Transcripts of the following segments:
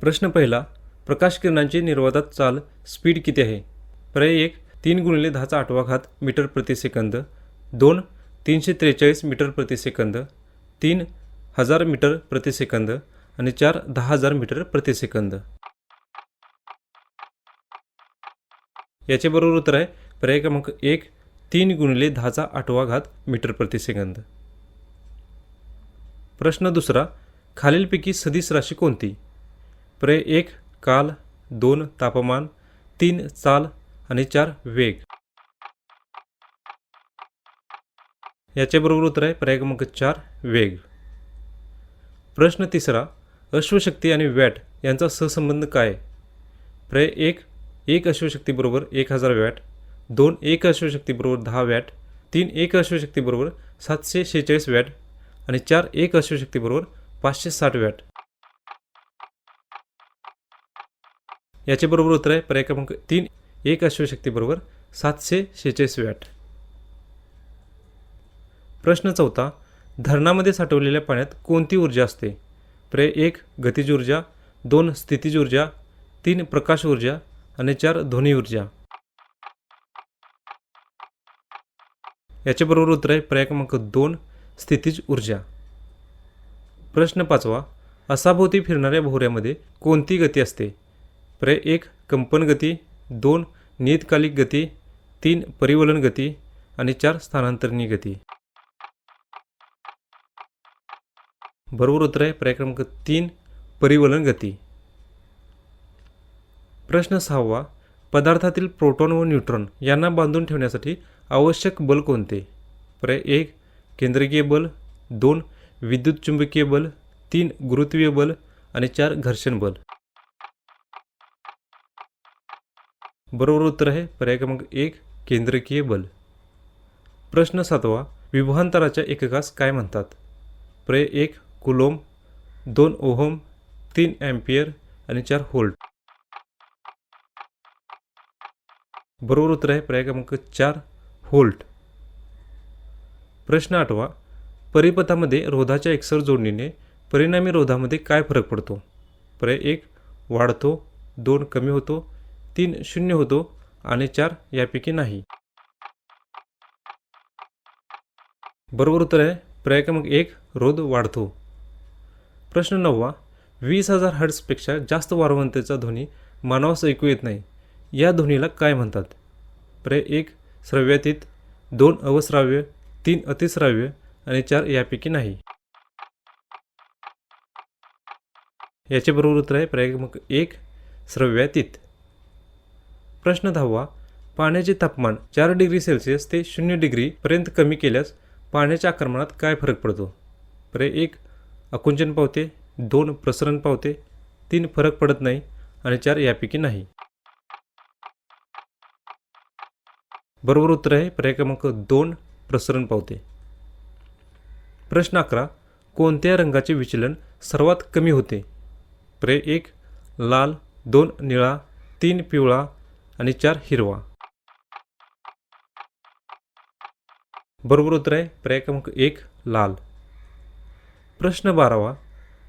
प्रश्न पहिला प्रकाश किरणांची निर्वाधात चाल स्पीड किती आहे? पर्याय एक तीन गुणिले दहाचा आठवा घात मीटर प्रतिसेकंद दोन तीनशे त्रेचाळीस मीटर प्रतिसेकंद तीन हजार मीटर प्रतिसेकंद आणि चार दहा हजार मीटर प्रतिसेकंद याचे बरोबर उत्तर आहे पर्याय क्रमांक एक तीन गुणिले दहाचा आठवा घात मीटर प्रतिसेकंद प्रश्न दुसरा खालीलपैकी सदिश राशी कोणती? प्रे एक काल दोन तापमान तीन चाल आणि चार वेग. याच्याबरोबर उत्तर आहे पर्याय क्रमांक चार वेग. प्रश्न तिसरा अश्वशक्ती आणि वॅट यांचा सहसंबंध काय? आहे? पर्याय एक एक अश्वशक्तीबरोबर एक हजार वॅट दोन एक अश्वशक्तीबरोबर दहा वॅट तीन एक अश्वशक्तीबरोबर सातशे शेहेचाळीस वॅट आणि चार एक अश्वशक्तीबरोबर पाचशे साठ वॅट. याचे बरोबर उत्तर आहे पर्याय क्रमांक तीन एक अश्वशक्ती बरोबर सातशे शेहेचाळीस वॅट. प्रश्न चौथा धरणामध्ये साठवलेल्या पाण्यात कोणती ऊर्जा असते? पर्याय एक गतिज ऊर्जा दोन स्थितीज ऊर्जा तीन प्रकाश ऊर्जा आणि चार ध्वनी ऊर्जा. याचे बरोबर उत्तर आहे पर्याय क्रमांक दोन स्थितीज ऊर्जा. प्रश्न पाचवा असाभोवती फिरणाऱ्या भोवऱ्यामध्ये कोणती गती असते? पर्याय एक कंपन गती दोन नियतकालिक गती तीन परिवलन गती आणि चार स्थानांतरणी गती. बरोबर उत्तर आहे पर्याय क्रमांक तीन परिवलन गती. प्रश्न सहावा पदार्थातील प्रोटॉन व न्यूट्रॉन यांना बांधून ठेवण्यासाठी आवश्यक बल कोणते? पर्याय एक केंद्रकीय बल दोन विद्युत चुंबकीय बल तीन गुरुत्वीय बल आणि चार घर्षण बल. बरोबर उत्तर आहे. पर्याय क्रमांक एक केंद्रकीय बल. प्रश्न सातवा विभवांतराच्या एककास काय म्हणतात? पर्याय एक कुलोम दोन ओहम. तीन ॲम्पियर आणि चार होल्ट. बरोबर उत्तर आहे. पर्याय क्रमांक चार होल्ट. प्रश्न आठवा परिपथामध्ये रोधाच्या एकसर जोडणीने परिणामी रोधामध्ये काय फरक पडतो? पर्याय एक वाढतो. दोन कमी होतो. तीन शून्य होतो आणि चार यापैकी नाही. बरोबर उत्तर आहे पर्याय क्रमांक एक रोध वाढतो. प्रश्न नववा वीस हजार हर्ट्सपेक्षा जास्त वारंवारतेचा ध्वनी मानवास ऐकू येत नाही. या ध्वनीला काय म्हणतात? पर्याय एक श्रव्यातीत दोन अवश्राव्य तीन अतिश्राव्य आणि चार यापैकी नाही. याचे बरोबर उत्तर आहे पर्याय क्रमांक एक श्रव्यातीत. प्रश्न दहावा पाण्याचे तापमान चार डिग्री सेल्सिअस ते शून्य डिग्रीपर्यंत कमी केल्यास पाण्याच्या आक्रमणात काय फरक पडतो? पर्याय एक आकुंचन पावते. दोन प्रसरण पावते. तीन फरक पडत नाही. आणि चार यापैकी नाही. बरोबर उत्तर आहे. पर्याय क्रमांक दोन प्रसरण पावते. प्रश्न अकरा कोणत्या रंगाचे विचलन सर्वात कमी होते? पर्याय एक लाल. दोन निळा. तीन पिवळा. आणि चार हिरवा. बरोबर उत्तर आहे पर्याय क्रमांक एक लाल. प्रश्न बारावा.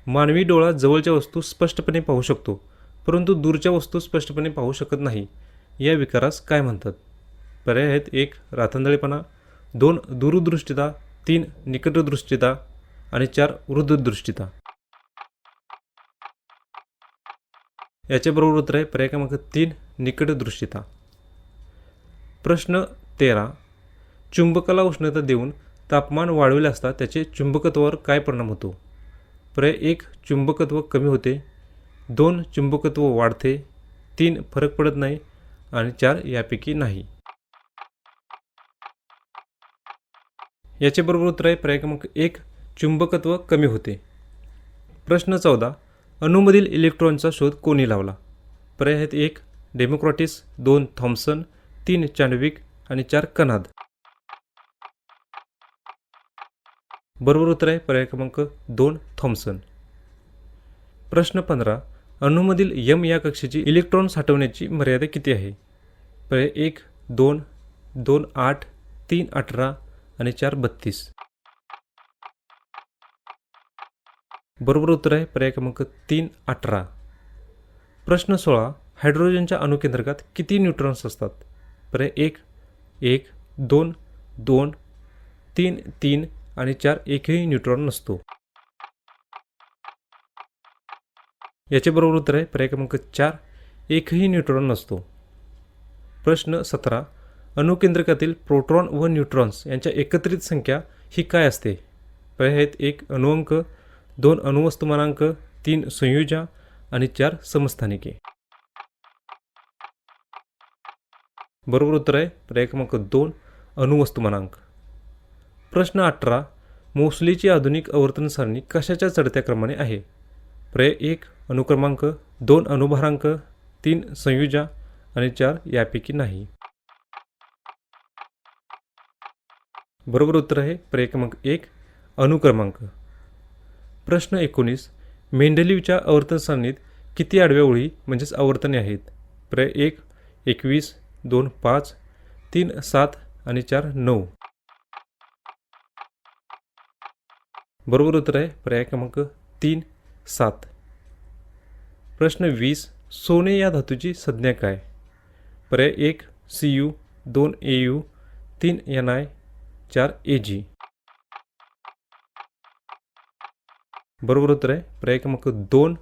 मानवी डोळा जवळच्या वस्तू स्पष्टपणे पाहू शकतो परंतु दूरच्या वस्तू स्पष्टपणे पाहू शकत नाही. या विकारास काय म्हणतात? पर्याय आहेत एक रातंदळेपणा दोन दूरदृष्टिता तीन निकटदृष्टिता आणि चार वृद्धदृष्टिता. याच्याबरोबर उत्तर आहे. पर्याय क्रमांक तीन निकटदृष्टीता प्रश्न तेरा. चुंबकाला उष्णता देऊन तापमान वाढविले असता त्याचे चुंबकत्वावर काय परिणाम होतो? पर्याय एक चुंबकत्व कमी होते. दोन चुंबकत्व वाढते. तीन फरक पडत नाही. आणि चार यापैकी नाही. याचे बरोबर उत्तर आहे. पर्याय क्रमांक एक चुंबकत्व कमी होते. प्रश्न चौदा. अणूमधील इलेक्ट्रॉनचा शोध कोणी लावला? पर्याय आहेत एक डेमोक्रॉटिस दोन थॉम्सन तीन चांडविक आणि चार कनाद. बरोबर उत्तर आहे पर्याय क्रमांक दोन थॉम्सन. प्रश्न पंधरा अणूमधील यम या कक्षेची इलेक्ट्रॉन साठवण्याची मर्यादा किती आहे? पर्याय एक दोन दोन आठ तीन अठरा आणि चार बत्तीस. बरोबर उत्तर आहे. पर्याय क्रमांक तीन अठरा. प्रश्न सोळा. हायड्रोजनच्या अणुकेंद्रकात किती न्यूट्रॉन्स असतात? पर्याय एक एक दोन दोन तीन तीन आणि चार एकही न्यूट्रॉन नसतो. याचे बरोबर उत्तर आहे. पर्याय क्रमांक चार एकही न्यूट्रॉन नसतो. प्रश्न सतरा. अणुकेंद्रकातील प्रोटॉन व न्यूट्रॉन्स यांच्या एकत्रित संख्या ही काय असते? पर्याय आहेत एक अणुअंक दोन अणुवस्तुमानांक तीन संयुजा आणि चार समस्थानिके. बरोबर उत्तर आहे पर्याय क्रमांक दोन अणुवस्तुमानांक प्रश्न अठरा मोसलीची आधुनिक आवर्तन सारणी कशाच्या चढत्या क्रमाने आहे? पर्याय एक अनुक्रमांक दोन अनुभारांक तीन संयुजा आणि चार यापैकी नाही. बरोबर उत्तर आहे पर्याय क्रमांक एक अनुक्रमांक. प्रश्न एकोणीस. मेंढलीवच्या आवर्तन सारणीत किती आडव्या ओळी म्हणजेच आवर्तने आहेत? प्रय एक एकवीस दोन पाच तीन सात आणि चार नऊ. बरोबर उत्तर आहे पर्याय क्रमांक तीन सात. प्रश्न वीस. सोने या धातूची संज्ञा काय? पर्याय एक सी यू दोन ए यू तीन एन आय चार ए जी. बरोबर उत्तर आहे. पर्याय क्रमांक दोन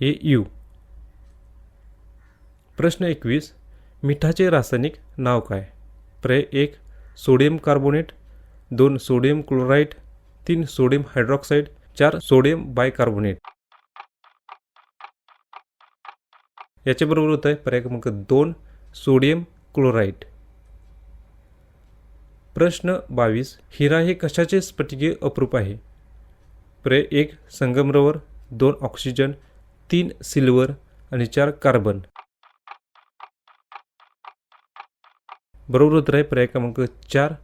ए यू प्रश्न एकवीस मिठाचे रासायनिक नाव काय? पर्याय एक सोडियम कार्बोनेट दोन सोडियम क्लोराईड तीन सोडियम हायड्रॉक्साईड चार सोडियम बायकार्बोनेट. याचे बरोबर होत आहे. पर्याय क्रमांक दोन सोडियम क्लोराईड. प्रश्न बावीस हिरा हे कशाचे स्फटिकीय अप्रूप आहे? पर्याय एक संगमरवर दोन ऑक्सिजन तीन सिल्वर आणि चार कार्बन. बरोबर उत्तर आहे पर्याय क्रमांक चार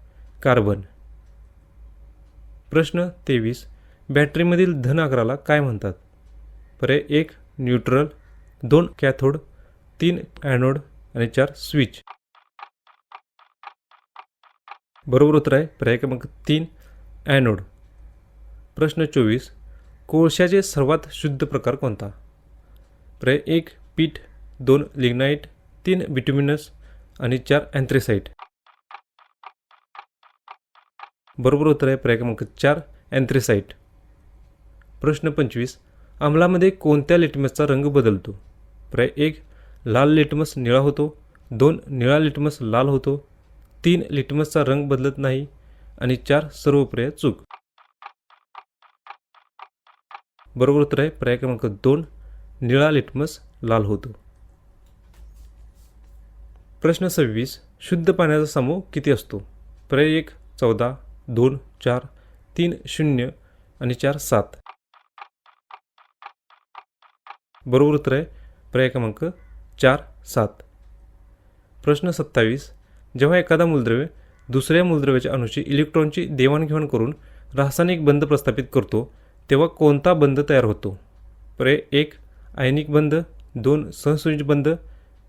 कार्बन. प्रश्न तेवीस बॅटरीमधील धन आकाराला काय म्हणतात? पर्याय एक न्यूट्रल दोन कॅथोड तीन ॲनोड आणि चार स्विच. बरोबर उत्तर आहे पर्याय क्रमांक तीन ॲनोड प्रश्न चोवीस. कोळशाचे सर्वात शुद्ध प्रकार कोणता? पर्याय एक पीठ दोन लिग्नाईट तीन बिट्युमिनस आणि चार अँथ्रेसाईट बरोबर उत्तर आहे पर्याय क्रमांक चार अँथ्रेसाईट प्रश्न पंचवीस. अंमलामध्ये कोणत्या लिटमसचा रंग बदलतो? पर्याय एक लाल लिटमस निळा होतो. दोन निळा लिटमस लाल होतो. तीन लिटमसचा रंग बदलत नाही. आणि चार सर्व पर्याय चूक. बरोबर उत्तर आहे. पर्याय क्रमांक दोन निळा लिटमस लाल होतो. प्रश्न सव्वीस शुद्ध पाण्याचा समूह किती असतो? पर्याय एक चौदा दोन चार तीन शून्य आणि चार सात. बरोबर उत्तर आहे. पर्याय क्रमांक चार सात. प्रश्न सत्तावीस जेव्हा एखादा मूलद्रव्य दुसऱ्या मूलद्रव्याच्या अणूची इलेक्ट्रॉनची देवाणघेवाण करून रासायनिक बंध प्रस्थापित करतो तेव्हा कोणता बंध तयार होतो? पर्याय एक आयनिक बंध दोन सहसंयोजी बंध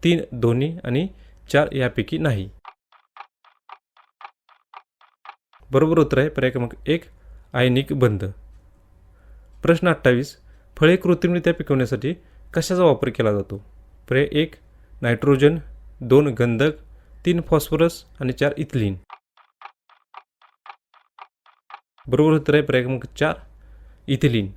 तीन दोन्ही आणि चार यापैकी नाही. बरोबर उत्तर आहे पर्याय क्रमांक एक आयनिक बंध प्रश्न अठ्ठावीस फळे कृत्रिमरित्या पिकवण्यासाठी कशाचा वापर केला जातो? पर्याय एक नायट्रोजन दोन गंधक तीन फॉस्फरस आणि चार इथलीन. बरोबर उत्तर आहे पर्याय क्रमांक चार इथिलीन.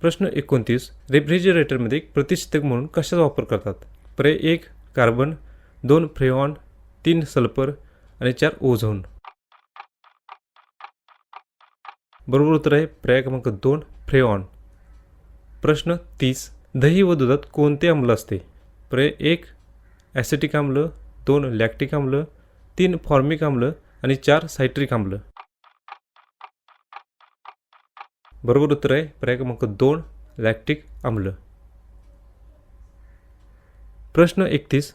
प्रश्न एकोणतीस रेफ्रिजरेटरमध्ये प्रतिष्ठक प्रतिष्ठितक म्हणून कशाचा वापर करतात? पर्याय एक कार्बन दोन फ्रेऑन तीन सल्फर आणि चार ओझोन. बरोबर उत्तर आहे पर्याय क्रमांक दोन फ्रेऑन. प्रश्न तीस दही व दुधात कोणते आम्ल असते? पर्याय एक ॲसिटिक आम्ल दोन लॅक्टिक आम्ल तीन फॉर्मिक आम्ल आणि चार सायट्रिक आम्ल बरोबर उत्तर आहे. पर्याय क्रमांक दोन लॅक्टिक आम्ल प्रश्न एकतीस.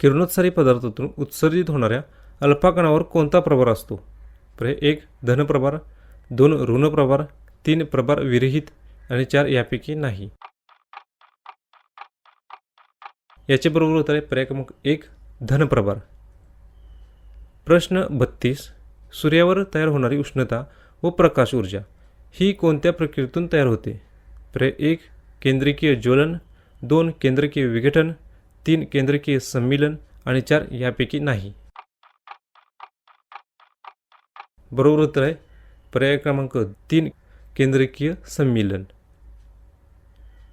किरणोत्सारी पदार्थातून उत्सर्जित होणाऱ्या अल्फा कणावर कोणता प्रभार असतो? पर्याय एक धनप्रभार. दोन ऋणप्रभार. तीन प्रभार विरहित. आणि चार यापैकी नाही. याचे बरोबर उत्तर आहे. पर्याय क्रमांक एक धनप्रभार. प्रश्न बत्तीस. सूर्यावर तयार होणारी उष्णता व प्रकाश ऊर्जा. ही कोणत्या प्रक्रियेतून तयार होते? प्रे एक केंद्रकीय ज्वलन. दोन केंद्रकीय विघटन. तीन केंद्रकीय संमिलन. आणि चार यापैकी नाही. बरोबर उत्तर आहे. पर्याय क्रमांक तीन केंद्रकीय संमिलन.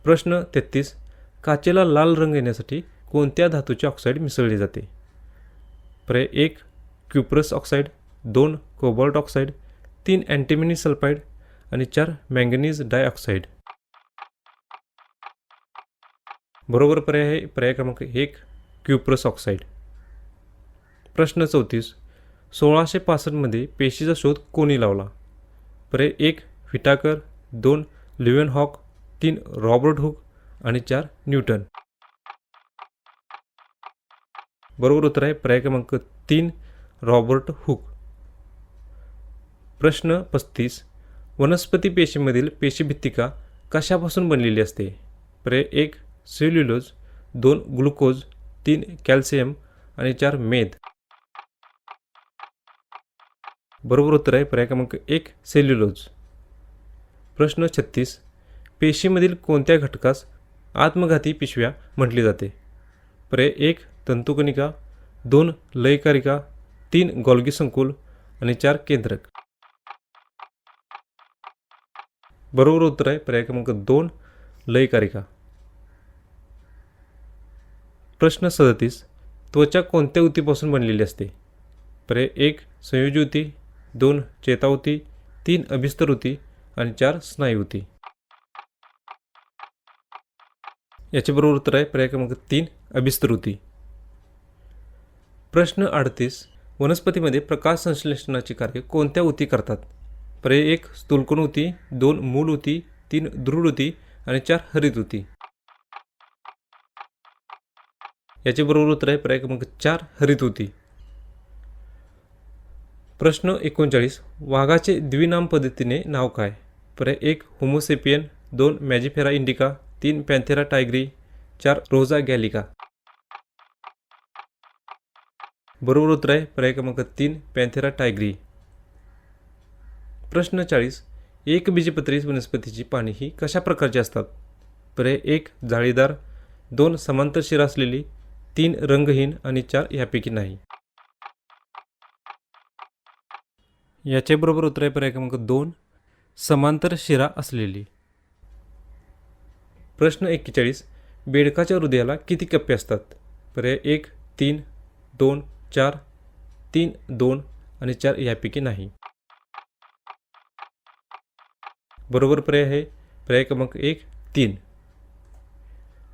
प्रश्न तेहतीस. काचेला लाल रंग येण्यासाठी कोणत्या धातूचे ऑक्साईड मिसळले जाते? पर्याय एक क्युप्रस ऑक्साईड. दोन कोबाल्ट ऑक्साईड. तीन अँटिमिनी सल्फाईड. आणि चार मँगनीज डायऑक्साईड बरोबर पर्याय आहे पर्याय क्रमांक एक क्युप्रस ऑक्साईड प्रश्न चौतीस सोळाशे पासष्टमध्ये पेशीचा शोध कोणी लावला? पर्याय एक व्हिटाकर दोन लिव्हन हॉक तीन रॉबर्ट हुक आणि चार न्यूटन. बरोबर उत्तर आहे पर्याय क्रमांक तीन रॉबर्ट हुक. प्रश्न पस्तीस वनस्पती पेशीमधील पेशीभित्तिका कशापासून बनलेली असते? पर्याय एक सेल्युलोज. दोन ग्लुकोज. तीन कॅल्शियम. आणि चार मेद बरोबर उत्तर आहे. पर्याय क्रमांक एक सेल्युलोज. प्रश्न छत्तीस. पेशीमधील कोणत्या घटकास आत्मघाती पिशव्या म्हटली जाते? पर्याय एक तंतुकणिका. दोन लयकारिका. तीन गॉल्गी संकुल आणि चार केंद्रक. बरोबर उत्तर आहे. पर्याय क्रमांक दोन लयकारिका. प्रश्न सदतीस. त्वचा कोणत्या ऊतीपासून बनलेली असते? पर्याय एक संयोजी ऊती. दोन चेतावती तीन अभिस्तरवती आणि चार स्नायू ऊती. याचे बरोबर उत्तर आहे. पर्याय क्रमांक तीन अभिस्तरवती प्रश्न अडतीस. वनस्पतीमध्ये प्रकाश संश्लेषणाची कार्य कोणत्या ऊती करतात? पर्याय एक स्थूलकोन होती. दोन मूल होती. तीन दृढ होती. आणि चार हरित होती. याचे बरोबर उत्तर आहे पर्याय क्रमांक चार हरित होती. प्रश्न एकोणचाळीस वाघाचे द्विनाम पद्धतीने नाव काय? पर्याय एक होमोसेपियन दोन मॅजिफेरा इंडिका. तीन पॅन्थेरा टायग्री. चार रोजा गॅलिका. बरोबर उत्तर आहे पर्याय क्रमांक तीन पॅन्थेरा टायग्री. प्रश्न चाळीस एकबीजपत्री वनस्पतीची पाने ही कशा प्रकारची असतात? पर्याय एक जाळीदार दोन समांतर शिरा असलेली तीन रंगहीन आणि चार यापैकी नाही. याच्याबरोबर उत्तर आहे पर्याय क्रमांक दोन समांतर शिरा असलेली. प्रश्न एक्केचाळीस बेडकाच्या हृदयाला किती कप्पे असतात? पर्याय एक तीन दोन चार तीन दोन आणि चार यापैकी नाही. बरोबर पर्याय आहे. पर्याय क्रमांक एक तीन.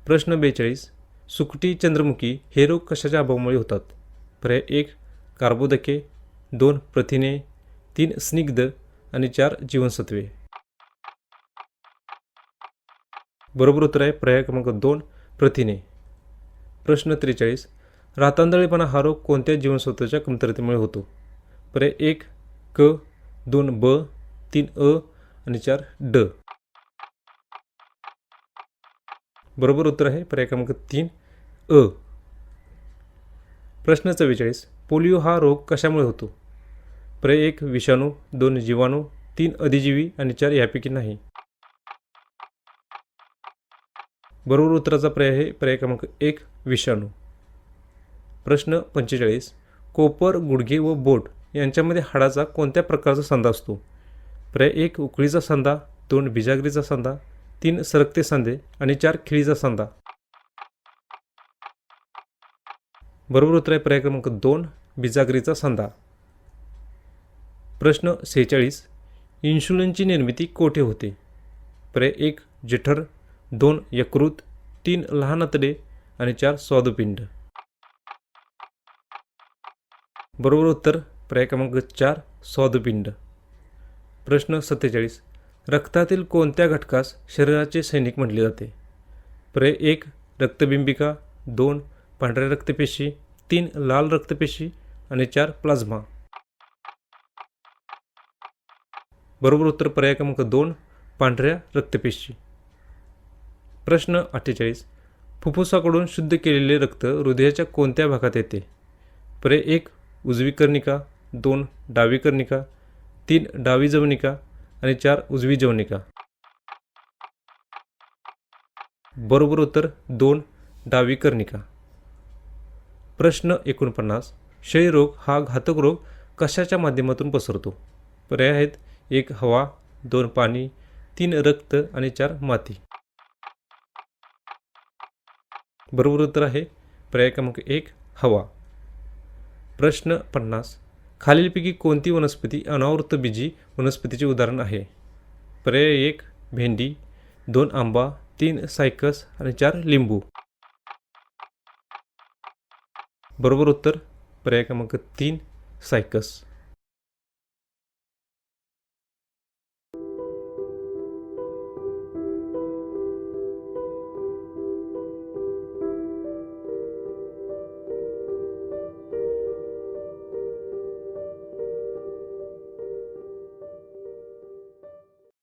प्रश्न बेचाळीस. सुकटी चंद्रमुखी हे रोग कशाच्या अभावामुळे होतात? पर्याय एक कार्बोदके. दोन प्रथिने. तीन स्निग्ध. आणि चार जीवनसत्वे. बरोबर उत्तर आहे. पर्याय क्रमांक दोन प्रथिने. प्रश्न त्रेचाळीस. रातांदळेपणा हा रोग कोणत्या जीवनसत्वाच्या कमतरतेमुळे होतो? पर्याय एक क. दोन ब. तीन अ. आणि चार ड. बरोबर उत्तर आहे. पर्याय क्रमांक तीन अ. प्रश्न चव्वेचाळीस. पोलिओ हा रोग कशामुळे होतो? पर्याय एक विषाणू. दोन जीवाणू. तीन अधिजीवी. आणि चार यापैकी नाही. बरोबर उत्तराचा पर्याय आहे. पर्याय क्रमांक एक विषाणू. प्रश्न पंचेचाळीस. कोपर गुडघे व बोट यांच्यामध्ये हाडाचा कोणत्या प्रकारचा संध असतो? पर्याय एक उकळीचा सांधा दोन बिजागरीचा सांधा तीन सरकते सांधे आणि चार खिळीचा सांधा बरोबर उत्तर आहे पर्याय क्रमांक दोन बिजागरीचा सांधा प्रश्न सेहेचाळीस इन्शुलिनची निर्मिती कोठे होते? पर्याय एक जठर दोन यकृत तीन लहान आतडे आणि चार स्वादुपिंड. बरोबर उत्तर पर्याय क्रमांक चार स्वादुपिंड. प्रश्न सत्तेचाळीस. रक्तातील कोणत्या घटकास शरीराचे सैनिक म्हटले जाते? पर्याय एक रक्तबिंबिका. दोन पांढऱ्या रक्तपेशी. तीन लाल रक्तपेशी. आणि चार प्लाझ्मा. बरोबर उत्तर पर्याय क्रमांक दोन पांढऱ्या रक्तपेशी. प्रश्न अठ्ठेचाळीस. फुफ्फुसाकडून शुद्ध केलेले रक्त हृदयाच्या कोणत्या भागात येते? पर्याय एक उजवी कर्णिका दोन डावी कर्णिका तीन डावी जवनिका आणि चार उजवी जवनिका. बरोबर उत्तर दोन डावी कर्णिका. प्रश्न एकोणपन्नास क्षयरोग हा घातक रोग कशाच्या माध्यमातून पसरतो? पर्याय आहेत एक हवा दोन पाणी तीन रक्त आणि चार माती. बरोबर उत्तर आहे पर्याय क्रमांक एक हवा. प्रश्न पन्नास खालीलपैकी कोणती वनस्पती अनावृतबीजी वनस्पतीचे उदाहरण आहे? पर्याय एक भेंडी दोन आंबा तीन सायकस आणि चार लिंबू. बरोबर उत्तर? पर्याय क्रमांक तीन सायकस.